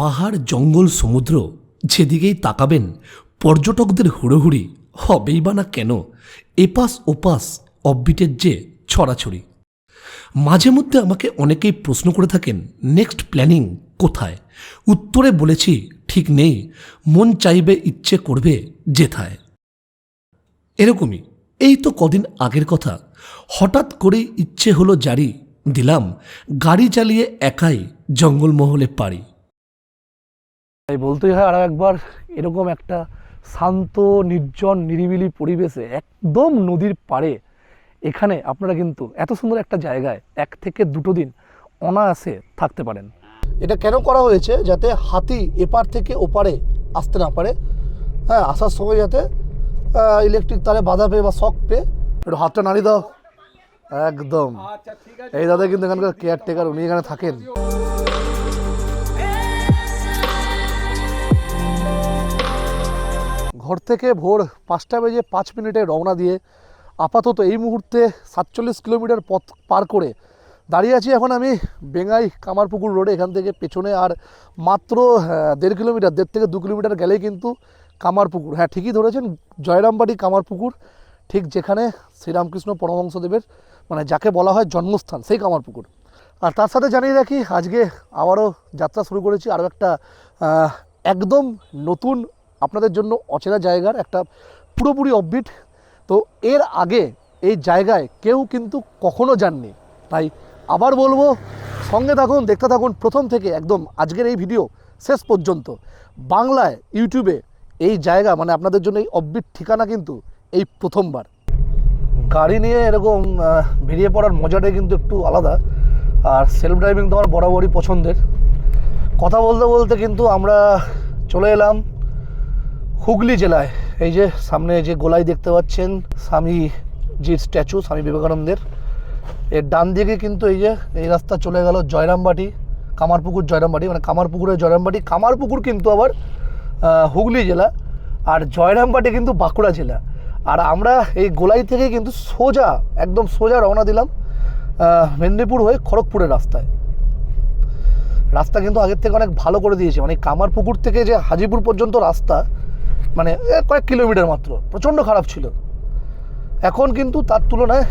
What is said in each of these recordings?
পাহাড়, জঙ্গল, সমুদ্র যেদিকেই তাকাবেন, পর্যটকদের হুড়োহুড়ি হবেই বা না কেন, এপাশ ওপাশ অববিটের যে ছড়াছড়ি। মাঝে মধ্যে আমাকে অনেকেই প্রশ্ন করে থাকেন নেক্সট প্ল্যানিং কোথায়? উত্তরে বলেছি, ঠিক নেই, মন চাইবে, ইচ্ছে করবে, যেথায়। এরকমই, এই তো কদিন আগের কথা। হঠাৎ করেই ইচ্ছে হলো জারি, দিলাম, গাড়ি চালিয়ে একাই জঙ্গলমহলে পাড়ি। তাই বলতেই হয় আরও একবার এরকম একটা শান্ত নির্জন নিরিবিলি পরিবেশে একদম নদীর পাড়ে এখানে আপনারা কিন্তু এত সুন্দর একটা জায়গায় এক থেকে দুটো দিন অনায়াসে থাকতে পারেন। এটা কেন করা হয়েছে? যাতে হাতি এপার থেকে ওপারে আসতে না পারে। হ্যাঁ আসার সময় যাতে ইলেকট্রিক তারে বাধা পেয়ে বা শক পেয়ে। একটু হাতটা নাড়ি দাও। একদম। এই দাদা কিন্তু এখানকার কেয়ারটেকার উনি এখানে থাকেন। ঘর থেকে ভোর পাঁচটা বেজে পাঁচ মিনিটে রওনা দিয়ে আপাতত এই মুহূর্তে সাতচল্লিশ কিলোমিটার পথ পার করে দাঁড়িয়ে আছি। এখন আমি বেঙ্গাই কামারপুকুর রোডে, এখান থেকে পেছনে আর মাত্র দেড় কিলোমিটার, দেড় থেকে দু কিলোমিটার গেলেই কিন্তু কামারপুকুর। হ্যাঁ ঠিকই ধরেছেন, জয়রামবাড়ি কামারপুকুর, ঠিক যেখানে শ্রীরামকৃষ্ণ পরমহংসদেবের মানে যাকে বলা হয় জন্মস্থান, সেই কামারপুকুর। আর তার সাথে জানিয়ে রাখি, আজকে আবারও যাত্রা শুরু করেছি আরও একটা একদম নতুন আপনাদের জন্য অচেনা জায়গার একটা পুরোপুরি অববিট তো এর আগে এই জায়গায় কেউ কিন্তু কখনো যাননি। তাই আবার বলব, সঙ্গে থাকুন, দেখতে থাকুন প্রথম থেকে একদম আজকের এই ভিডিও শেষ পর্যন্ত। বাংলায় ইউটিউবে এই জায়গা মানে আপনাদের জন্য এই অববিট ঠিকানা কিন্তু এই প্রথমবার। গাড়ি নিয়ে এরকম বেরিয়ে পড়ার মজাটাই কিন্তু একটু আলাদা। আর সেলফ ড্রাইভিং তো আমার বরাবরই পছন্দের। কথা বলতে বলতে কিন্তু আমরা চলে এলাম হুগলি জেলায়, এই যে সামনে যে গোলাই দেখতে পাচ্ছেন স্বামীজির স্ট্যাচু, স্বামী বিবেকানন্দের। এর ডান দিকে কিন্তু এই যে, এই রাস্তা চলে গেল জয়রামবাটি, কামারপুকুর জয়রামবাটি মানে কামারপুকুরের জয়রামবাটি। কামারপুকুর কিন্তু আবার হুগলি জেলা, আর জয়রামবাটি কিন্তু বাঁকুড়া জেলা। আর আমরা এই গোলাই থেকে কিন্তু সোজা, একদম সোজা রওনা দিলাম মেদিনীপুর হয়ে খড়গপুরের রাস্তায়। রাস্তা কিন্তু আগের থেকে অনেক ভালো করে দিয়েছে। মানে কামারপুকুর থেকে যে হাজিপুর পর্যন্ত রাস্তা মানে কয়েক কিলোমিটার মাত্র। প্রচণ্ড খারাপ ছিল। এখন কিন্তু তার তুলনায়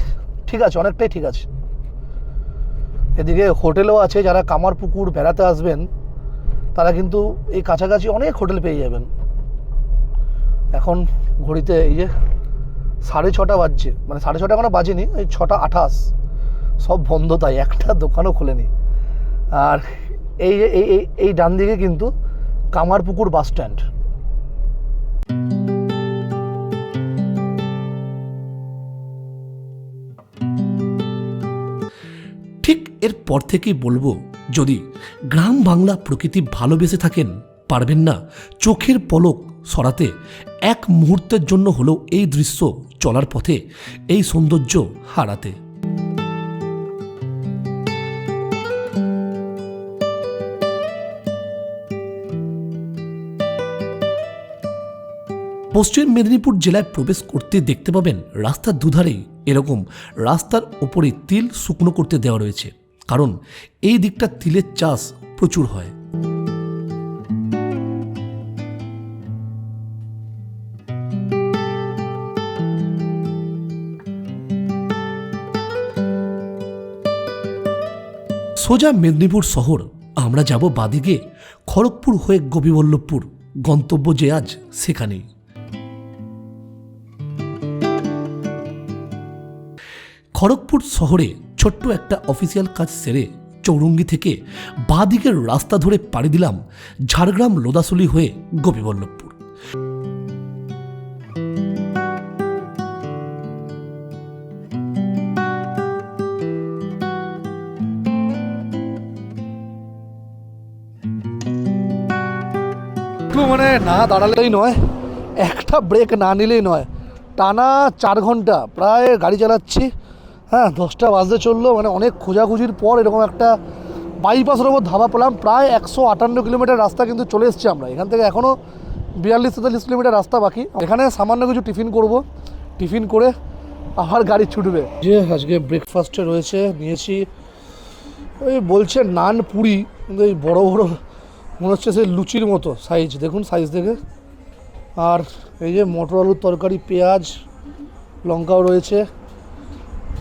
ঠিক আছে, অনেকটাই ঠিক আছে। এদিকে হোটেলও আছে, যারা কামারপুকুর বেড়াতে আসবেন, তারা কিন্তু এই কাছাকাছি অনেক হোটেল পেয়ে যাবেন। এখন ঘড়িতে এই যে সাড়ে ছটা বাজছে মানে সাড়ে ছটা এখনও বাজেনি, এই ছটা আঠাশ। সব বন্ধ তাই, একটা দোকানও খোলেনি। আর এই এই এই ডান দিকে কিন্তু কামারপুকুর বাস স্ট্যান্ড। ঠিক এরপর থেকেই বলব, যদি গ্রাম বাংলা প্রকৃতি ভালোবেসে থাকেন, পারবেন না চোখের পলক সরাতে, এক মুহূর্তের জন্য হলেও এই দৃশ্য চলার পথে, এই সৌন্দর্য হারাতে। পশ্চিম মেদিনীপুর জেলায় প্রবেশ করতে দেখতে পাবেন রাস্তার দুধারেই এরকম রাস্তার ওপরে তিল শুকনো করতে দেওয়া রয়েছে। কারণ এই দিকটা তিলের চাষ প্রচুর হয়। সোজা মেদিনীপুর শহর, আমরা যাব বাদিকে খড়গপুর হয়ে গোপীবল্লভপুর গন্তব্য যে আজ সেখানেই। খড়গপুর শহরে ছোট্ট একটা অফিসিয়াল কাজ সেরে চৌরঙ্গি থেকে বাঁদিকের রাস্তা ধরে পাড়ি দিলাম ঝাড়গ্রাম লোদাসুলি হয়ে গোপীবল্লভপুর। মানে না দাঁড়ালেই নয়, একটা ব্রেক না নিলেই নয়। টানা চার ঘণ্টা প্রায় গাড়ি চালাচ্ছি। হ্যাঁ দশটা বাজতে চলল মানে অনেক খোঁজাখুঁজির পর এরকম একটা বাইপাসের ওপর ধাবা পেলাম। প্রায় একশো আটান্ন কিলোমিটার রাস্তা কিন্তু চলে এসেছি আমরা। এখান থেকে এখনও বিয়াল্লিশ তেতাল্লিশ কিলোমিটার রাস্তা বাকি। এখানে সামান্য কিছু টিফিন করব। টিফিন করে আবার গাড়ি ছুটবে। যে আজকে ব্রেকফাস্টে রয়েছে, নিয়েছি ওই বলছে নান পুরি, কিন্তু এই বড়ো বড়ো মনে হচ্ছে সেই লুচির মতো সাইজ দেখুন সাইজ দেখে। আর এই যে মটর আলুর তরকারি, পেঁয়াজ, লঙ্কাও রয়েছে।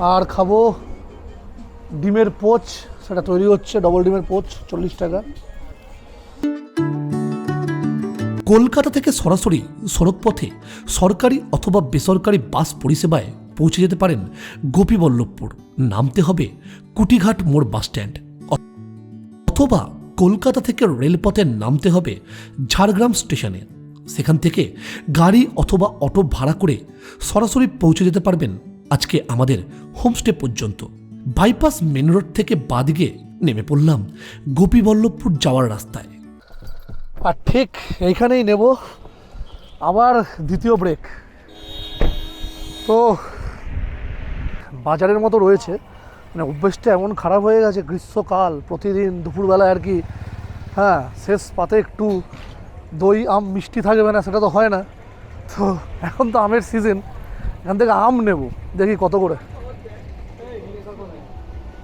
আর খাব ডিমের পোচ, সেটা তৈরি হচ্ছে ডবল ডিমের পোচ, চল্লিশ টাকা। কলকাতা থেকে সরাসরি সড়কপথে সরকারি অথবা বেসরকারি বাস পরিষেবায় পৌঁছে যেতে পারেন গোপীবল্লভপুর। নামতে হবে কুটিঘাট মোড় বাসস্ট্যান্ড অথবা কলকাতা থেকে রেলপথে নামতে হবে ঝাড়গ্রাম স্টেশনে। সেখান থেকে গাড়ি অথবা অটো ভাড়া করে সরাসরি পৌঁছে যেতে পারবেন আজকে আমাদের হোমস্টে পর্যন্ত বাইপাস মেন রোড থেকে বাদিকে নেমে পড়লাম গোপীবল্লভপুর যাওয়ার রাস্তায়। আর ঠিক এইখানেই নেব আবার দ্বিতীয় ব্রেক তো বাজারের মতো রয়েছে মানে অভ্যেসটা এমন খারাপ হয়ে গেছে গ্রীষ্মকাল, প্রতিদিন দুপুরবেলায় আর কি হ্যাঁ শেষ পাতে একটু দই, আম, মিষ্টি থাকবে না, সেটা তো হয় না। তো এখন তো আমের সিজন এখান থেকে আম নেব। দেখি কত করে।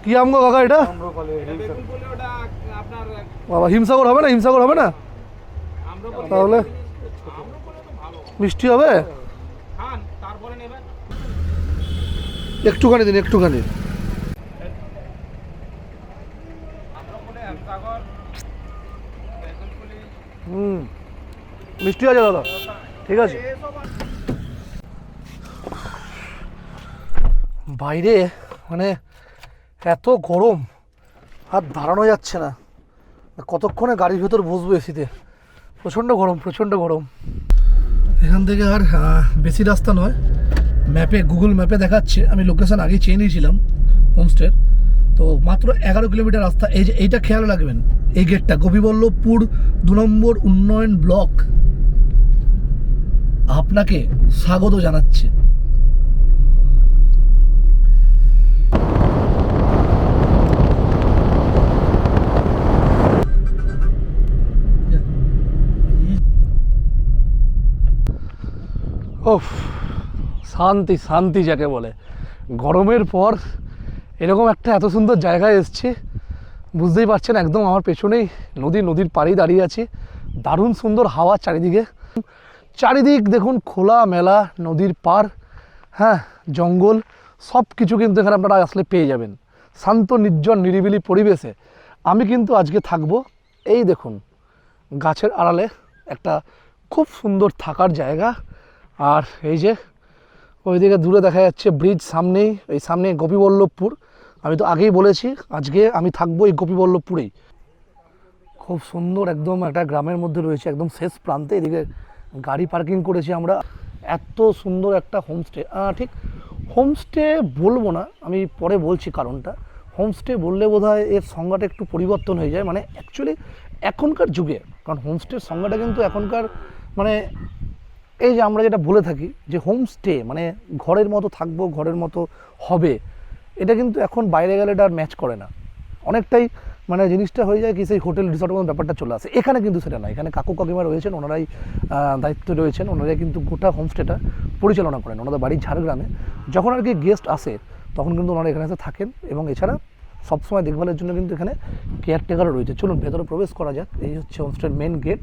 কি আম গো কাকা এটা? বাবা, হিমসাগর হবে না? হিমসাগর হবে না? তাহলে মিষ্টি হবে? একটুখানি দিন, একটুখানি। হুম। মিষ্টি আছে দাদা। ঠিক আছে। বাইরে মানে এত গরম, আর দাঁড়ানো যাচ্ছে না। কতক্ষণে গাড়ির ভেতর বসবো এসিতে? প্রচণ্ড গরম প্রচণ্ড গরম। এখান থেকে আর বেশি রাস্তা নয়। ম্যাপে, গুগল ম্যাপে দেখাচ্ছে। আমি লোকেশান আগে চেয়ে নিয়েছিলাম, হোমস্টের। তো মাত্র এগারো কিলোমিটার রাস্তা। এই যে, এইটা খেয়াল রাখবেন। এই গেটটা, গোপীবল্লভপুর দু নম্বর উন্নয়ন ব্লক। আপনাকে স্বাগত জানাচ্ছে। ওফ শান্তি শান্তি যাকে বলে। গরমের পর এরকম একটা এত সুন্দর জায়গায় এসছি, বুঝতেই পারছেন একদম আমার পেছনেই নদী, নদীর পাড়েই দাঁড়িয়ে আছি। দারুণ সুন্দর হাওয়া চারিদিকে। চারিদিক দেখুন, খোলা মেলা, নদীর পার হ্যাঁ জঙ্গল সব কিছু কিন্তু এখানে আপনারা আসলে পেয়ে যাবেন। শান্ত, নির্জন, নিরিবিলি পরিবেশে। আমি কিন্তু আজকে থাকব এই দেখুন, গাছের আড়ালে একটা খুব সুন্দর থাকার জায়গা। আর এই যে, ওইদিকে দূরে দেখা যাচ্ছে ব্রিজ সামনেই, এই সামনে গোপীবল্লভপুর। আমি তো আগেই বলেছি, আজকে আমি থাকব এই গোপীবল্লভপুরেই। খুব সুন্দর একদম একটা গ্রামের মধ্যে রয়েছে, একদম শেষ প্রান্তে। এদিকে গাড়ি পার্কিং করেছি আমরা। এত সুন্দর একটা হোমস্টে ঠিক হোমস্টে বলব না, আমি পরে বলছি কারণটা। হোমস্টে বললে বোধ এর সংজ্ঞাটা একটু পরিবর্তন হয়ে যায়। মানে অ্যাকচুয়ালি এখনকার যুগে, কারণ হোমস্টের সংজ্ঞাটা কিন্তু এখনকার মানে এই যে আমরা যেটা বলে থাকি যে হোমস্টে মানে ঘরের মতো থাকব, ঘরের মতো হবে, এটা কিন্তু এখন বাইরে গেলে এটা আর ম্যাচ করে না। অনেকটাই মানে জিনিসটা হয়ে যায় কি সেই হোটেল রিসর্টের মতো ব্যাপারটা চলে আসে। এখানে কিন্তু সেটা না এখানে কাকু কাকিমা রয়েছেন, ওনারাই দায়িত্ব রয়েছেন, ওনারাই কিন্তু গোটা হোমস্টেটা পরিচালনা করেন। ওনাদের বাড়ি ঝাড়গ্রামে। যখন আর কি গেস্ট আসে, তখন কিন্তু ওনারা এখানে এসে থাকেন এবং এছাড়া সবসময় দেখভালের জন্য কিন্তু এখানে কেয়ারটেকারও রয়েছে। চলুন, ভেতরে প্রবেশ করা যাক। এই হচ্ছে হোমস্টের মেন গেট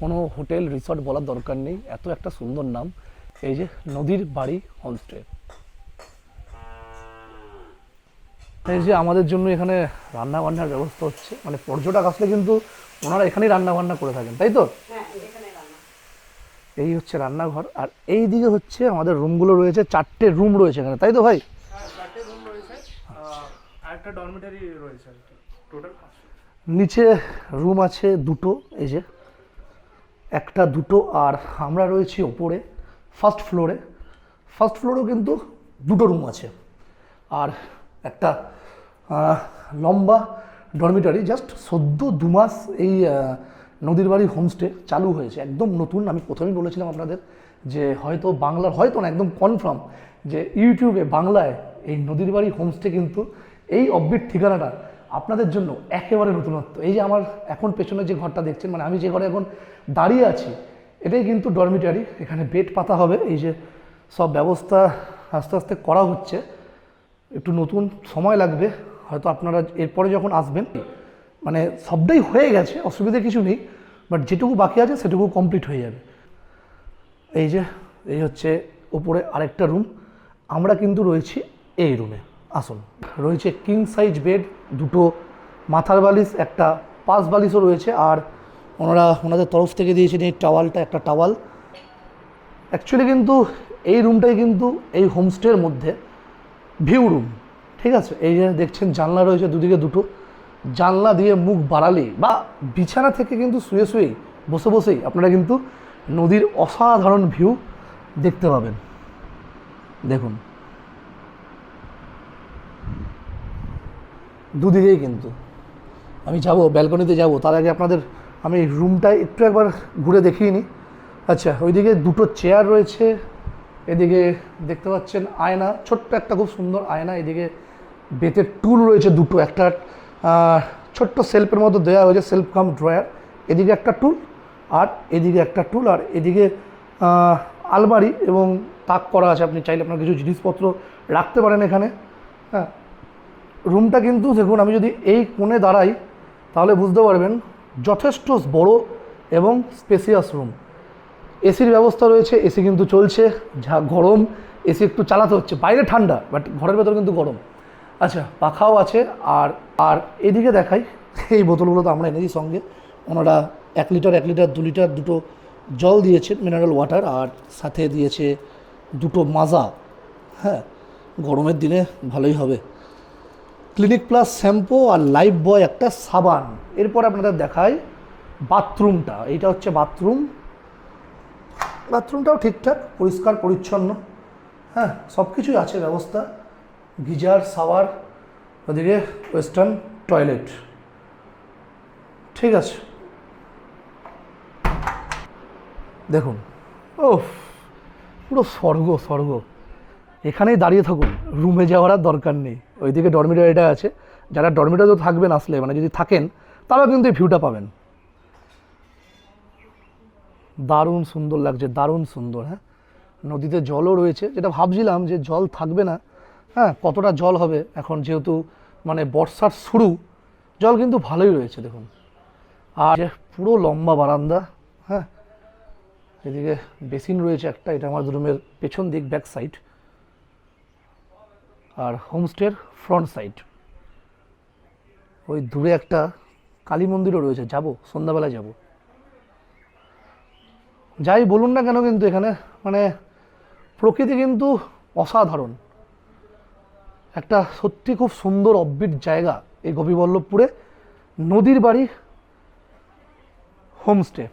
কোনো হোটেল রিসর্ট বলার দরকার নেই। এত একটা সুন্দর নাম। এই যে নদীর বাড়ি হোমস্টে। এই যে আমাদের জন্য এখানে রান্না বান্নার ব্যবস্থা হচ্ছে। মানে পর্যটক আসলে কিন্তু ওনারা এখানেই রান্না বান্না করে থাকেন তাই তো? এই হচ্ছে রান্নাঘর। আর এই দিকে হচ্ছে আমাদের রুমগুলো রয়েছে চারটে রুম রয়েছে এখানে তাই তো ভাই? রুম রয়েছে। একটা ডরমিটারি রয়েছে টোটাল নিচে রুম আছে দুটো এই যে একটা, দুটো, আর আমরা রয়েছি ওপরে ফার্স্ট ফ্লোরে ফার্স্ট ফ্লোরেও কিন্তু দুটো রুম আছে। আর একটা লম্বা ডরমিটারি জাস্ট সদ্য দু মাস এই নদীর বাড়ি হোমস্টে চালু হয়েছে। একদম নতুন, আমি প্রথমেই বলেছিলাম আপনাদের যে হয়তো বাংলার, হয়তো না, একদম কনফার্ম যে ইউটিউবে বাংলায় এই নদীর বাড়ি হোমস্টে কিন্তু এই অব্বিট ঠিকানাটা আপনাদের জন্য একেবারে নতুনত্ব। এই যে আমার এখন পেছনে যে ঘরটা দেখছেন মানে আমি যে ঘরে এখন দাঁড়িয়ে আছি, এটাই কিন্তু ডরমিটারি এখানে বেড পাতা হবে, এই যে সব ব্যবস্থা আস্তে আস্তে করা হচ্ছে। একটু নতুন সময় লাগবে, হয়তো আপনারা এরপরে যখন আসবেন মানে সবটাই হয়ে গেছে, অসুবিধা কিছু নেই বাট যেটুকু বাকি আছে সেটুকু কমপ্লিট হয়ে যাবে। এই যে, এই হচ্ছে উপরে আরেকটা রুম আমরা কিন্তু রয়েছি এই রুমে আসুন। রয়েছে কিং সাইজ বেড দুটো মাথার বালিশ, একটা পাশ বালিশও রয়েছে, আর ওনারা ওনাদের তরফ থেকে দিয়েছেন এই টাওয়ালটা একটা টাওয়াল অ্যাকচুয়ালি কিন্তু এই রুমটাই কিন্তু এই হোমস্টের মধ্যে ভিউ রুম ঠিক আছে? এই যে দেখছেন, জানলা রয়েছে দুদিকে দুটো। জানলা দিয়ে মুখ বাড়ালেই বা বিছানা থেকে কিন্তু শুয়ে শুয়েই, বসে বসেই আপনারা কিন্তু নদীর অসাধারণ ভিউ দেখতে পাবেন। দেখুন। দুদিকেই কিন্তু। আমি যাব, ব্যালকনিতে যাব। তার আগে আপনাদের আমি রুমটায় একটু একবার ঘুরে দেখিয়ে নিই। আচ্ছা ওইদিকে দুটো চেয়ার রয়েছে। এদিকে দেখতে পাচ্ছেন আয়না, ছোট্ট একটা খুব সুন্দর আয়না। এদিকে বেতের টুল রয়েছে দুটো, একটা ছোট্ট সেলফের মতো দেওয়া হয়েছে, সেলফ কাম ড্রয়ার। এদিকে একটা টুল আর এদিকে একটা টুল আর এদিকে আলমারি এবং তাক করা আছে। আপনি চাইলে আপনার কিছু জিনিসপত্র রাখতে পারেন এখানে। হ্যাঁ রুমটা কিন্তু দেখুন, আমি যদি এই কোণে দাঁড়াই, তাহলে বুঝতে পারবেন যথেষ্ট বড় এবং স্পেসিয়াস রুম এসির ব্যবস্থা রয়েছে এসি কিন্তু চলছে, যা গরম এসি একটু চালাতে হচ্ছে। বাইরে ঠান্ডা বাট ঘরের ভেতর কিন্তু গরম। আচ্ছা পাখাও আছে, আর আর এদিকে দেখাই, এই বোতলগুলো তো আমরা এনেছি সঙ্গে। ওনারা এক লিটার এক লিটার, দু লিটার দুটো জল দিয়েছেন মিনারেল ওয়াটার আর সাথে দিয়েছে দুটো মাজা। হ্যাঁ গরমের দিনে ভালোই হবে। ক্লিনিক প্লাস শ্যাম্পু আর লাইফ বয় একটা সাবান। এরপর আপনাদের দেখাই বাথরুমটা। এইটা হচ্ছে বাথরুম। বাথরুমটাও ঠিকঠাক, পরিষ্কার, পরিচ্ছন্ন। হ্যাঁ সব কিছুই আছে, ব্যবস্থা। গিজার, সাওয়ার, ওদিকে ওয়েস্টার্ন টয়লেট। ঠিক আছে। দেখুন ও পুরো স্বর্গ স্বর্গ। এখানেই দাঁড়িয়ে থাকুন, রুমে যাওয়ার আর দরকার নেই। ওইদিকে ডরমিটারিটা আছে। যারা ডরমিটারিতে থাকবেন আসলে মানে যদি থাকেন, তারাও কিন্তু এই ভিউটা পাবেন। দারুণ সুন্দর লাগছে, দারুণ সুন্দর হ্যাঁ? নদীতে জলও রয়েছে। যেটা ভাবছিলাম যে জল থাকবে না হ্যাঁ কতটা জল হবে, এখন যেহেতু মানে বর্ষার শুরু, জল কিন্তু ভালোই রয়েছে, দেখুন। আর পুরো লম্বা বারান্দা হ্যাঁ? এদিকে বেসিন রয়েছে একটা, এটা আমার রুমের পেছন দিক ব্যাক সাইড আর হোমস্টের ফ্রন্ট সাইড ওই দূরে একটা কালী মন্দিরও রয়েছে। যাব সন্ধ্যাবেলা যাব। যাই বলুন না কেন কিন্তু এখানে মানে প্রকৃতি কিন্তু অসাধারণ। একটা সত্যি খুব সুন্দর অব্বিট জায়গা এই গোপীবল্লভপুরে। নদীর বাড়ি হোমস্টে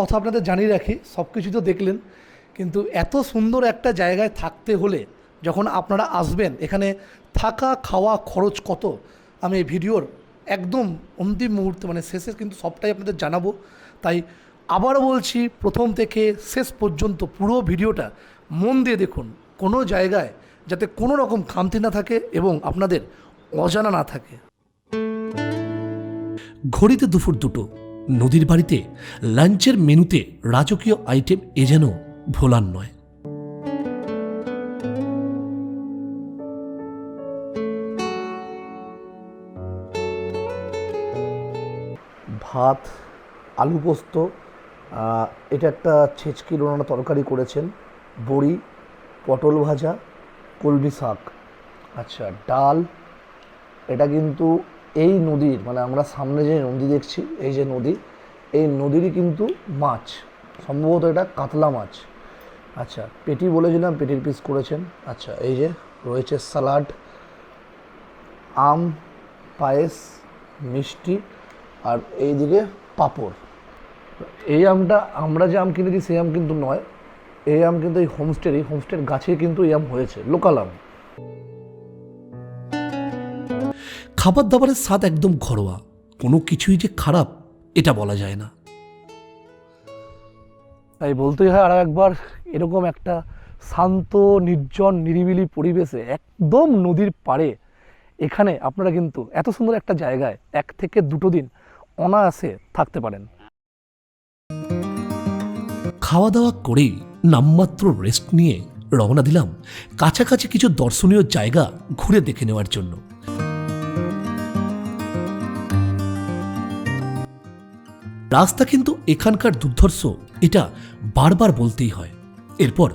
কথা আপনাদের জানিয়ে রাখি, সব কিছু তো দেখলেন, কিন্তু এত সুন্দর একটা জায়গায় থাকতে হলে যখন আপনারা আসবেন, এখানে থাকা খাওয়া খরচ কত? আমি এই ভিডিওর একদম অন্তিম মুহূর্তে মানে শেষে কিন্তু সবটাই আপনাদের জানাব। তাই আবারও বলছি, প্রথম থেকে শেষ পর্যন্ত পুরো ভিডিওটা মন দিয়ে দেখুন, কোনো জায়গায় যাতে কোনো রকম খামতি না থাকে এবং আপনাদের অজানা না থাকে। ঘড়িতে দুপুর দুটো নদীর বাড়িতে, লাঞ্চের মেনুতে রাজকীয় আইটেম এ যেন ভোলার নয়। ভাত, আলু পোস্ত এটা একটা ছেচকির ওনারা তরকারি করেছেন। বড়ি, পটল ভাজা, কলমি শাক। আচ্ছা ডাল, এটা কিন্তু এই নদীর মানে আমরা সামনে যে নদী দেখছি, এই যে নদী, এই নদীরই কিন্তু মাছ। সম্ভবত এটা কাতলা মাছ। আচ্ছা পেটি বলেছিলাম, পেটির পিস করেছেন। আচ্ছা এই যে রয়েছে স্যালাড আম, পায়েস, মিষ্টি, আর এইদিকে পাঁপড়। এই আমটা, আমরা যে আম কিনেছি, সেই আম কিন্তু নয়। এই আম কিন্তু এই হোমস্টেরই হোমস্টের গাছে কিন্তু এই আম হয়েছে লোকাল আম। খাবার দাবারের স্বাদ একদম ঘরোয়া। কোনো কিছুই যে খারাপ এটা বলা যায় না। তাই বলতেই হয় আরও একবার এরকম একটা শান্ত নির্জন নিরিবিলি পরিবেশে একদম নদীর পাড়ে এখানে আপনারা কিন্তু এত সুন্দর একটা জায়গায় এক থেকে দুটো দিন অনায়াসে থাকতে পারেন। খাওয়া দাওয়া করেই নামমাত্র রেস্ট নিয়ে রওনা দিলাম কাছাকাছি কিছু দর্শনীয় জায়গা ঘুরে দেখে নেওয়ার জন্য। রাস্তা কিন্তু এখানকার দুর্ধর্ষ, এটা বারবার বলতেই হয়। এরপর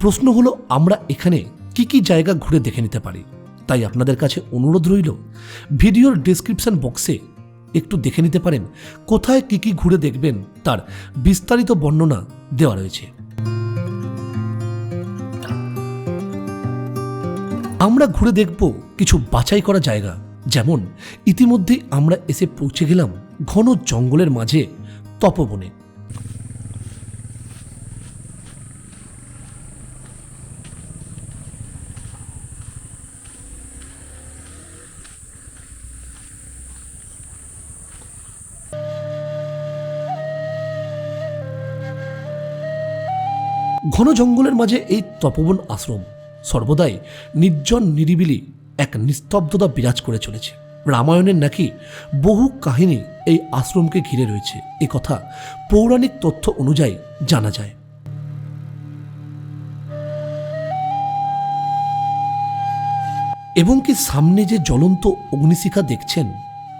প্রশ্ন হলো, আমরা এখানে কি কি জায়গা ঘুরে দেখে নিতে পারি? তাই আপনাদের কাছে অনুরোধ রইল, ভিডিওর ডেসক্রিপশন বক্সে একটু দেখে নিতে পারেন, কোথায় কি কি ঘুরে দেখবেন তার বিস্তারিত বর্ণনা দেওয়া রয়েছে। আমরা ঘুরে দেখব কিছু বাছাই করা জায়গা, যেমন ইতিমধ্যেই আমরা এসে পৌঁছে গেলাম ঘন জঙ্গলের মাঝে তপবনে। ঘন জঙ্গলের মাঝে এই তপবন আশ্রম সর্বদাই নির্জন নিরিবিলি এক নিস্তব্ধতা বিরাজ করে চলেছে। রামায়ণের নাকি বহু কাহিনী এই আশ্রমকে ঘিরে রয়েছে। এ কথা পৌরাণিক তথ্য অনুযায়ী জানা যায়। এবং কি সামনে যে জ্বলন্ত অগ্নিশিখা দেখছেন,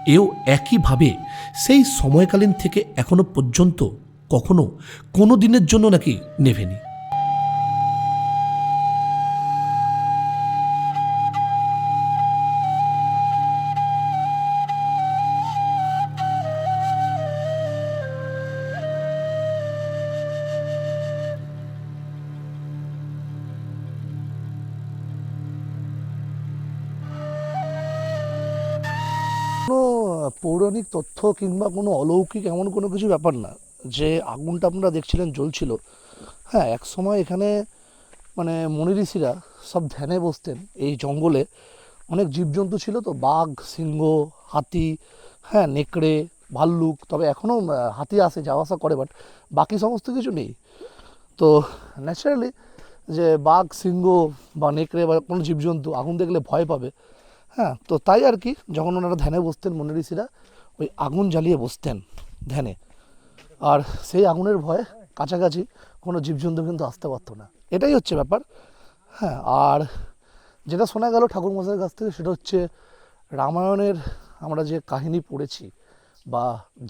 এও একইভাবে সেই সময়কালীন থেকে এখনও পর্যন্ত কখনো কোনো দিনের জন্য নাকি নেভেনি। কিংবা কোনো অলৌকিক এমন কোনো কিছু ব্যাপার না, যে আগুনটা আপনারা দেখছিলেন জ্বলছিল। হ্যাঁ এক সময় এখানে মানে মনি ঋষিরা সব ধ্যানে বসতেন, এই জঙ্গলে। অনেক জীবজন্তু ছিল তো, বাঘ, সিংহ, হাতি হ্যাঁ নেকড়ে, ভাল্লুক, তবে এখনও হাতি আসে, যাওয়া আসা করে, বাট বাকি সমস্ত কিছু নেই। তো ন্যাচারালি যে বাঘ, সিংহ বা নেকড়ে বা কোনো জীবজন্তু আগুন দেখলে ভয় পাবে হ্যাঁ তো তাই আর কি, যখন ওনারা ধ্যানে বসতেন মনি ঋষিরা ওই আগুন জ্বালিয়ে বসতেন ধ্যানে। আর সেই আগুনের ভয়ে কাছাকাছি কোনো জীবজন্তু কিন্তু আসতে পারতো না। এটাই হচ্ছে ব্যাপার। হ্যাঁ আর যেটা শোনা গেল ঠাকুর মশাইয়ের কাছ থেকে সেটা হচ্ছে রামায়ণের আমরা যে কাহিনী পড়েছি বা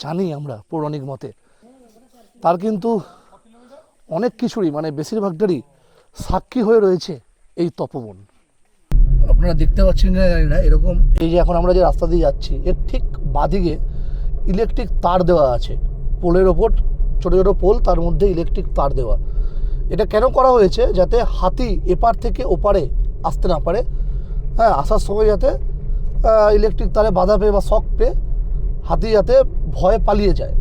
জানি আমরা পৌরাণিক মতে, তার কিন্তু অনেক কিছুরই মানে বেশিরভাগটারই সাক্ষী হয়ে রয়েছে এই তপবন। আপনারা দেখতে পাচ্ছেন কিনা জানি না এরকম এই যে এখন আমরা যে রাস্তা দিয়ে যাচ্ছি, এর ঠিক বাদিকে ইলেকট্রিক তার দেওয়া আছে। পোলের ওপর, ছোটো ছোটো পোল, তার মধ্যে ইলেকট্রিক তার দেওয়া। এটা কেন করা হয়েছে? যাতে হাতি এপার থেকে ওপারে আসতে না পারে। হ্যাঁ আসার সময় যাতে ইলেকট্রিক তারে বাধা পেয়ে বা শখ পেয়ে হাতি যাতে ভয়ে পালিয়ে যায়।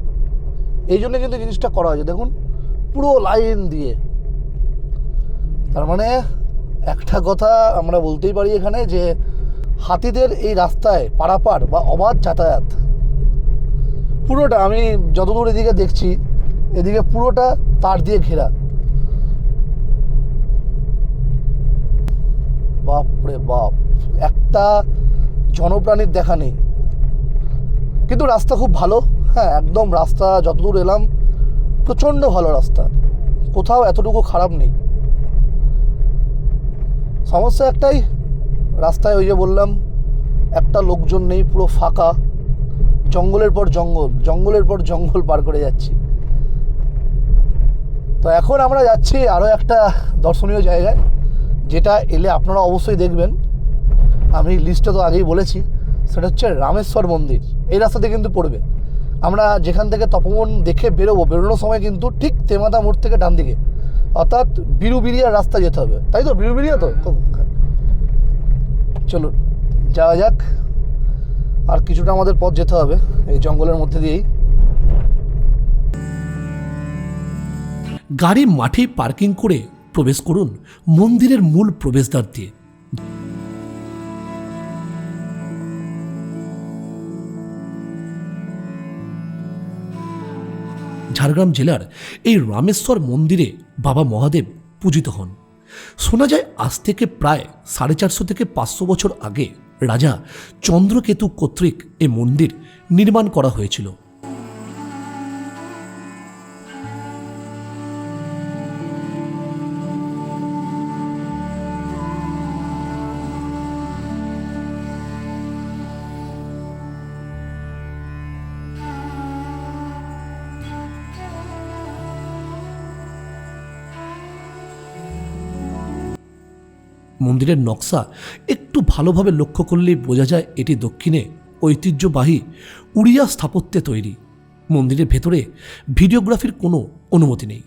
এই জন্য কিন্তু জিনিসটা করা হয়েছে। দেখুন, পুরো লাইন দিয়ে। তার মানে একটা কথা আমরা বলতেই পারি এখানে যে হাতিদের এই রাস্তায় পারাপার বা অবাধ যাতায়াত, পুরোটা আমি যতদূর এদিকে দেখছি, এদিকে পুরোটা তার দিয়ে ঘেরা। বাপরে বাপ, একটা জনপ্রাণীর দেখা নেই। কিন্তু রাস্তা খুব ভালো হ্যাঁ একদম রাস্তা যতদূর এলাম, প্রচণ্ড ভালো রাস্তা। কোথাও এতটুকু খারাপ নেই। সমস্যা একটাই, রাস্তায় ওই যে বললাম, একটা লোকজন নেই, পুরো ফাঁকা। জঙ্গলের পর জঙ্গল, জঙ্গলের পর জঙ্গল পার করে যাচ্ছি। তো এখন আমরা যাচ্ছি আরও একটা দর্শনীয় জায়গায়, যেটা এলে আপনারা অবশ্যই দেখবেন। আমি লিস্টটা তো আগেই বলেছি, সেটা হচ্ছে রামেশ্বর মন্দির। এই রাস্তাতে কিন্তু পড়বে। আমরা যেখান থেকে তপবন দেখে বেরোবো, বেরোনোর সময় কিন্তু ঠিক তেমাদা মোড় থেকে ডান দিকে অর্থাৎ বিরুবিরিয়ার রাস্তা যেতে হবে। তাই তো? বিরুবিরিয়া তো? তো চলুন যাওয়া যাক। আর কিছুটা আমাদের পথ যেতে হবে এই জঙ্গলের মধ্যে দিয়েই। গাড়ি মাঠে পার্কিং করে প্রবেশ করুন মন্দিরের মূল প্রবেশদ্বার দিয়ে। ঝাড়গ্রাম জেলার এই রামেশ্বর মন্দিরে বাবা মহাদেব পূজিত হন। শোনা যায়, আজ থেকে প্রায় সাড়ে চারশো থেকে পাঁচশো বছর আগে রাজা চন্দ্রকেতু কর্তৃক এ মন্দির নির্মাণ করা হয়েছিল। মন্দিরের নকশা একটু ভালোভাবে লক্ষ্য করলেই বোঝা যায় এটি দক্ষিণে ঐতিহ্যবাহী উড়িয়া স্থাপত্যে তৈরি। মন্দিরের ভেতরে ভিডিওগ্রাফির কোনো অনুমতি নেই।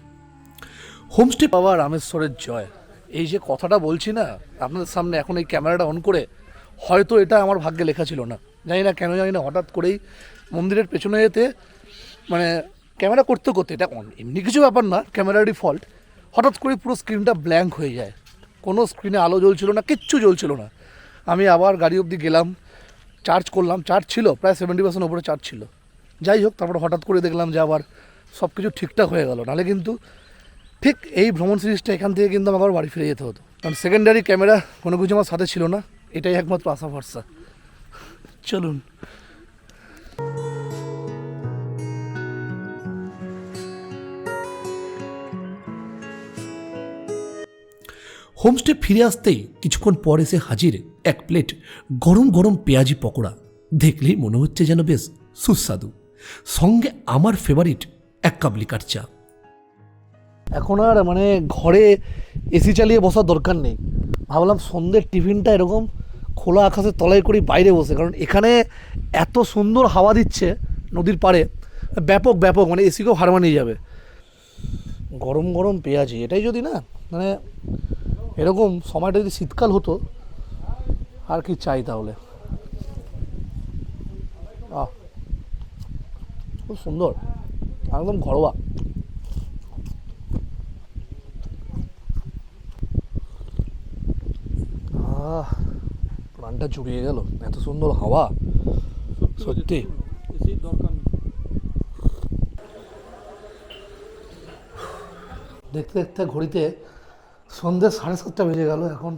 হোমস্টে বাবা রামেশ্বরের জয়। এই যে কথাটা বলছি না, আপনাদের সামনে এখন এই ক্যামেরাটা অন করে হয়তো এটা আমার ভাগ্যে লেখা ছিল না। জানি না কেন জানি না, হঠাৎ করেই মন্দিরের পেছনে যেতে মানে ক্যামেরা করতে করতে, এটা অন- এমনি কিছু ব্যাপার না, ক্যামেরারই ফল্ট হঠাৎ করে পুরো স্ক্রিনটা ব্ল্যাঙ্ক হয়ে যায়। কোনো স্ক্রিনে আলো জ্বলছিল না, কিচ্ছু জ্বলছিল না। আমি আবার গাড়ি অবধি গেলাম চার্জ করলাম চার্জ ছিল, প্রায় সেভেন্টি পার্সেন্ট ওপরে চার্জ ছিল। যাই হোক, তারপর হঠাৎ করে দেখলাম যে আবার সব কিছু ঠিকঠাক হয়ে গেল। নাহলে কিন্তু ঠিক এই ভ্রমণ সিরিজটা এখান থেকে কিন্তু আমাকে বাড়ি ফিরে যেতে হতো। কারণ সেকেন্ডারি ক্যামেরা কোনো কিছু আমার সাথে ছিল না, এটাই একমাত্র আশা ভরসা চলুন। হোমস্টে ফিরে আসতেই কিছুক্ষণ পর এসে হাজির এক প্লেট গরম গরম পেঁয়াজি পকোড়া। দেখলেই মনে হচ্ছে যেন বেশ সুস্বাদু। সঙ্গে আমার ফেভারিট এক কাপ লিকার চা। এখন আর মানে ঘরে এসি চালিয়ে বসার দরকার নেই। ভাবলাম সন্ধ্যের টিফিনটা এরকম খোলা আকাশের তলায় করি বাইরে বসে, কারণ এখানে এত সুন্দর হাওয়া দিচ্ছে নদীর পাড়ে, ব্যাপক ব্যাপক মানে এসিকেও হার মানিয়ে যাবে। গরম গরম পেঁয়াজি, এটাই যদি না মানে এরকম সময়টা যদি শীতকাল হতো, আর কি চাই তাহলে? আহ খুব সুন্দর, একদম ঘরোয়া। প্রাণটা জুড়িয়ে গেল, এত সুন্দর হাওয়া, সত্যি। দেখতে দেখতে ঘড়িতে সন্ধ্যে সাড়ে সাতটা বেজে গেল, এখন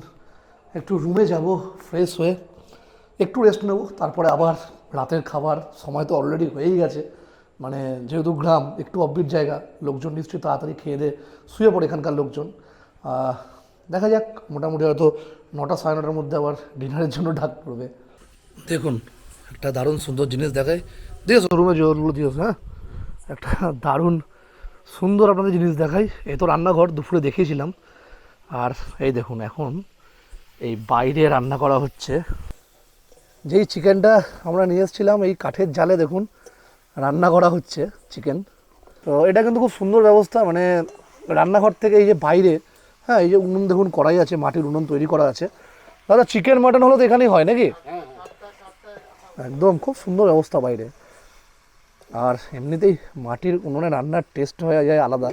একটু রুমে যাব ফ্রেশ হয়ে একটু রেস্ট নেব, তারপরে আবার রাতের খাবার, সময় তো অলরেডি হয়েই গেছে। মানে যেহেতু গ্রাম, একটু অব্বির জায়গা, লোকজন নিশ্চয়ই তাড়াতাড়ি খেয়ে দিয়ে শুয়ে পড়ে এখানকার লোকজন। দেখা যাক, মোটামুটি হয়তো নটা সাড়ে নটার মধ্যে আবার ডিনারের জন্য ডাক পড়বে। দেখুন, একটা দারুণ সুন্দর জিনিস দেখায় দিয়েছ রুমে জোরগুলো দিয়েছ হ্যাঁ? একটা দারুণ সুন্দর আপনাদের জিনিস দেখাই। এই তো রান্নাঘর, দুপুরে দেখিয়েছিলাম। আর এই দেখুন, এখন এই বাইরে রান্না করা হচ্ছে। যেই চিকেনটা আমরা নিয়ে এসেছিলাম, এই কাঠের জালে দেখুন রান্না করা হচ্ছে চিকেন। তো এটা কিন্তু খুব সুন্দর ব্যবস্থা মানে রান্নাঘর থেকে এই যে বাইরে হ্যাঁ এই যে উনুন দেখুন করাই আছে, মাটির উনুন তৈরি করা আছে। দাদা, চিকেন, মাটন হলো তো এখানেই হয় নাকি? একদম, খুব সুন্দর ব্যবস্থা বাইরে। আর এমনিতেই মাটির উনুনে রান্নার টেস্ট হয়ে যায় আলাদা।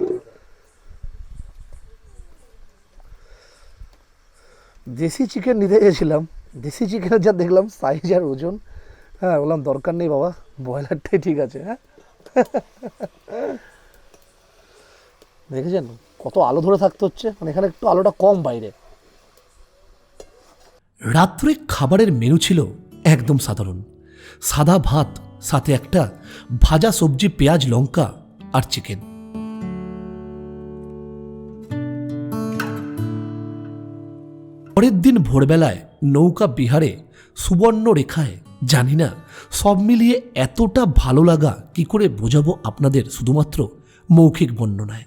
দেশি চিকেন নিতে গেছিলাম। দেশি চিকেনের যা দেখলাম সাইজ আর ওজন হ্যাঁ বললাম দরকার নেই বাবা, ব্রয়লারটাই ঠিক আছে হ্যাঁ। দেখেছেন? কত আলো ধরে থাকতে হচ্ছে মানে এখানে একটু আলোটা কম বাইরে। রাত্রে খাবারের মেনু ছিল একদম সাধারণ। সাদা ভাত, সাথে একটা ভাজা সবজি, পেঁয়াজ, লঙ্কা আর চিকেন পরের দিন ভোরবেলায় নৌকা বিহারে সুবর্ণ রেখায় জানি না, সব মিলিয়ে এতটা ভালো লাগা কি করে বোঝাবো আপনাদের শুধুমাত্র মৌখিক বর্ণনায়।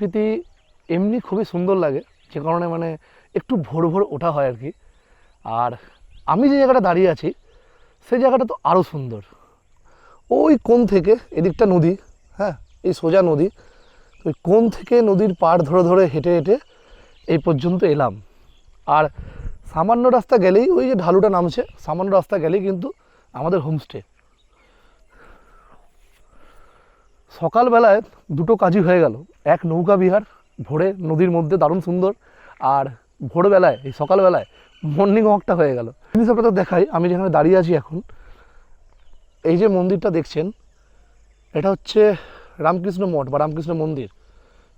প্রকৃতি এমনি খুবই সুন্দর লাগে, যে কারণে মানে একটু ভোর ভোর ওঠা হয় আর কি। আর আমি যে জায়গাটা দাঁড়িয়ে আছি সেই জায়গাটা তো আরও সুন্দর। ওই কোন থেকে এদিকটা নদী হ্যাঁ এই সোজা নদী, ওই কোন থেকে নদীর পাড় ধরে ধরে হেঁটে হেঁটে এই পর্যন্ত এলাম। আর সামান্য রাস্তা গেলেই ওই যে ঢালুটা নামছে, সামান্য রাস্তা গেলেই কিন্তু আমাদের হোমস্টে। সকালবেলায় দুটো কাজই হয়ে গেল। এক নৌকা বিহার, ভোরে নদীর মধ্যে দারুণ সুন্দর, আর ভোরবেলায়, এই সকালবেলায় মর্নিং ওয়াকটা হয়ে গেল। জিনিস আপনাদের দেখাই, আমি যেখানে দাঁড়িয়ে আছি এখন, এই যে মন্দিরটা দেখছেন, এটা হচ্ছে রামকৃষ্ণ মঠ বা রামকৃষ্ণ মন্দির।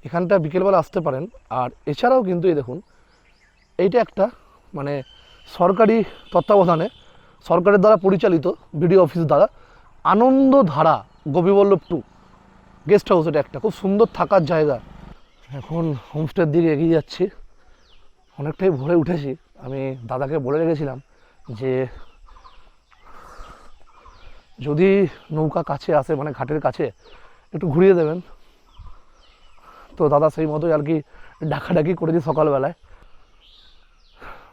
এখানটা বিকেলবেলা আসতে পারেন, আর এছাড়াও কিন্তু এই দেখুন, এইটা একটা মানে সরকারি তত্ত্বাবধানে, সরকারের দ্বারা পরিচালিত, বিডিও অফিস দ্বারা Anandadhara Gopiballav two. Guest house এটা একটা, খুব সুন্দর থাকার জায়গা। এখন হোমস্টের দিকে এগিয়ে যাচ্ছি। অনেকটাই ভোরে উঠেছি। আমি দাদাকে বলে রেখেছিলাম যে, যদি নৌকা কাছে আসে মানে ঘাটের কাছে, একটু ঘুরিয়ে দেবেন। তো দাদা সেই মতোই আর কি ডাকাডাকি করেছি সকালবেলায়।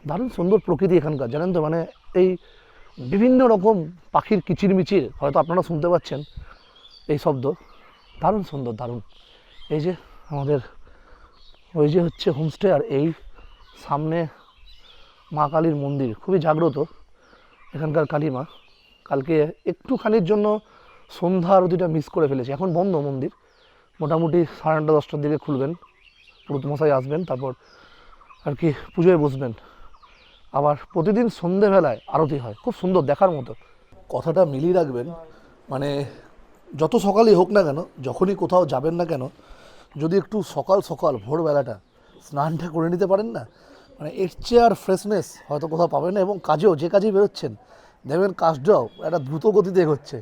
দারুণ সুন্দর প্রকৃতি এখানকার, জানেন তো? মানে এই বিভিন্ন রকম পাখির কিচিরমিচির, হয়তো আপনারা শুনতে পাচ্ছেন এই শব্দ। দারুণ সুন্দর, দারুণ। এই যে আমাদের, ওই যে হচ্ছে হোমস্টে আর এই সামনে মা কালীর মন্দির, খুবই জাগ্রত এখানকার কালী মা কালকে একটুখানির জন্য সন্ধ্যা আরতিটা মিস করে ফেলেছি। এখন বন্ধ মন্দির। মোটামুটি সাড়ে নটা দশটার দিকে খুলবেন। পুরোত মশাই আসবেন, তারপর আর কি পুজোয় বসবেন। আবার প্রতিদিন সন্ধেবেলায় আরতি হয়, খুব সুন্দর, দেখার মতো। কথাটা মিলিয়ে রাখবেন মানে যত সকালই হোক না কেন, যখনই কোথাও যাবেন না কেন, যদি একটু সকাল সকাল, ভোরবেলাটা স্নানটা করে নিতে পারেন না মানে এর চেয়ে আর ফ্রেশনেস হয়তো কোথাও পাবেন না এবং কাজেও যে কাজেই বেরোচ্ছেন, দেখবেন কাজটাও একটা দ্রুত গতিতে এগোচ্ছে।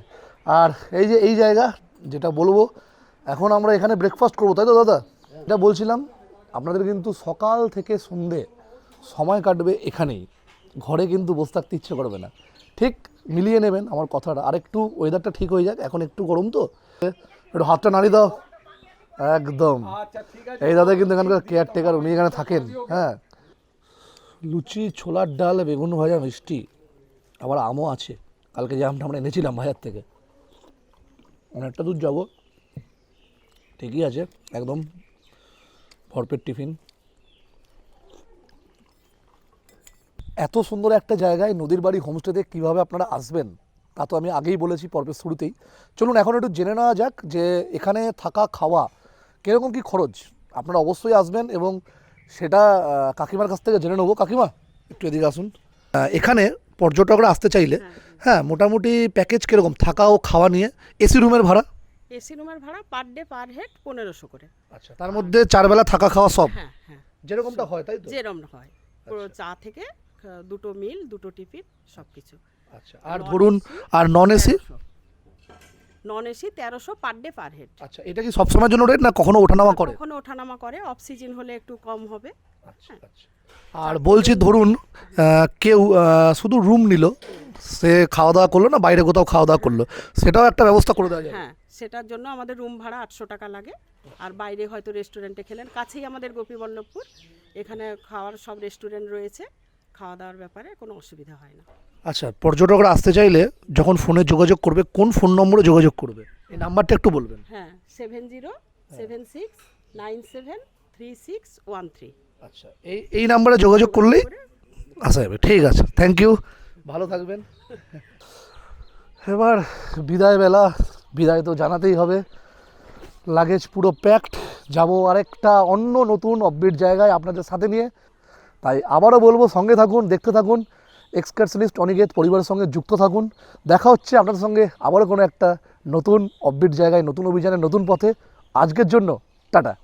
আর এই যে, এই জায়গা যেটা বলব, এখন আমরা এখানে ব্রেকফাস্ট করব, তাই তো দাদা? এটা বলছিলাম, আপনাদের কিন্তু সকাল থেকে সন্ধে সময় কাটবে এখানেই, ঘরে কিন্তু বসে থাকতে ইচ্ছে করবে না। ঠিক মিলিয়ে নেবেন আমার কথাটা। আর একটু ওয়েদারটা ঠিক হয়ে যাক, এখন একটু গরম তো। একটু হাতটা নাড়ি দাও। একদম। এই দাদা কিন্তু এখানকার কেয়ারটেকার উনি এখানে থাকেন হ্যাঁ। লুচি, ছোলার ডাল, বেগুন ভাজা, মিষ্টি। আবার আমও আছে। কালকে যে আমটা আমরা এনেছিলাম বাজার থেকে। অনেকটা দূর যাব ঠিকই আছে, একদম। ভরপেট টিফিন। এত সুন্দর একটা জায়গায় নদীর বাড়ি হোমস্টেতে কীভাবে আপনারা আসবেন তা তো আমি আগেই বলেছি পর্বের শুরুতেই। চলুন এখন একটু জেনে নেওয়া যাক যে এখানে থাকা খাওয়া কীরকম কী খরচ। আপনারা অবশ্যই আসবেন এবং সেটা কাকিমার কাছ থেকে জেনে নেব। কাকিমা একটু এদিকে আসুন। এখানে পর্যটকরা আসতে চাইলে হ্যাঁ মোটামুটি প্যাকেজ কীরকম থাকা ও খাওয়া নিয়ে? এসি রুমের ভাড়া? এসি রুমের ভাড়া পার ডে পার হেড পনেরোশো করে। আচ্ছা তার মধ্যে চারবেলা থাকা খাওয়া সব? হ্যাঁ হ্যাঁ। যেরকমটা হয় তাই তো? যেরম হয়। পুরো চা থেকে দুটো মিল দুটো টিফিন সব কিছু আচ্ছা আর ধরুন আর নন এসি নন এসি তেরোশো পার ডে পার হেড। আচ্ছা এটা কি সবসময়ের জন্য রেট না কখনো ওঠানামা করে? কখনো ওঠানামা করে অফ সিজন হলে একটু কম হবে। আচ্ছা আচ্ছা। আর বলছি ধরুন কেউ শুধু রুম নিল সে খাওয়া দাওয়া করল না বাইরে কোথাও খাওয়া দাওয়া করল সেটাও একটা ব্যবস্থা করে দেওয়া যায়। হ্যাঁ সেটার জন্য আমাদের রুম ভাড়া আটশো টাকা লাগে। আর বাইরে হয়তো রেস্টুরেন্টে খেলেন কাছেই আমাদের গোপীবল্লভপুর এখানে খাওয়ার সব রেস্টুরেন্ট রয়েছে। খাওয়া দাওয়ার ব্যাপারে কোনো অসুবিধা হয় না। আচ্ছা পর্যটকরা আসতে চাইলে যখন ফোনে যোগাযোগ করবে কোন ফোন নম্বরে যোগাযোগ করবে? এই নাম্বারটা একটু বলবেন। হ্যাঁ seven zero seven six nine seven three six one three আচ্ছা এই এই নাম্বারে যোগাযোগ করলেই আসা যাবে। ঠিক আছে থ্যাংক ইউ ভালো থাকবেন। এবার বিদায় বেলা বিদায় তো জানাতেই হবে। লাগেজ পুরো প্যাকড যাব আরেকটা অন্য নতুন অববিট জায়গায় আপনাদের সাথে নিয়ে। তাই আবারও বলব, সঙ্গে থাকুন, দেখতে থাকুন এক্সকারশনিস্ট অনিকেত পরিবারের সঙ্গে যুক্ত থাকুন। দেখা হচ্ছে আপনাদের সঙ্গে আবারও কোনো একটা নতুন অববিট জায়গায়, নতুন অভিযানে, নতুন পথে। আজকের জন্য, টাটা।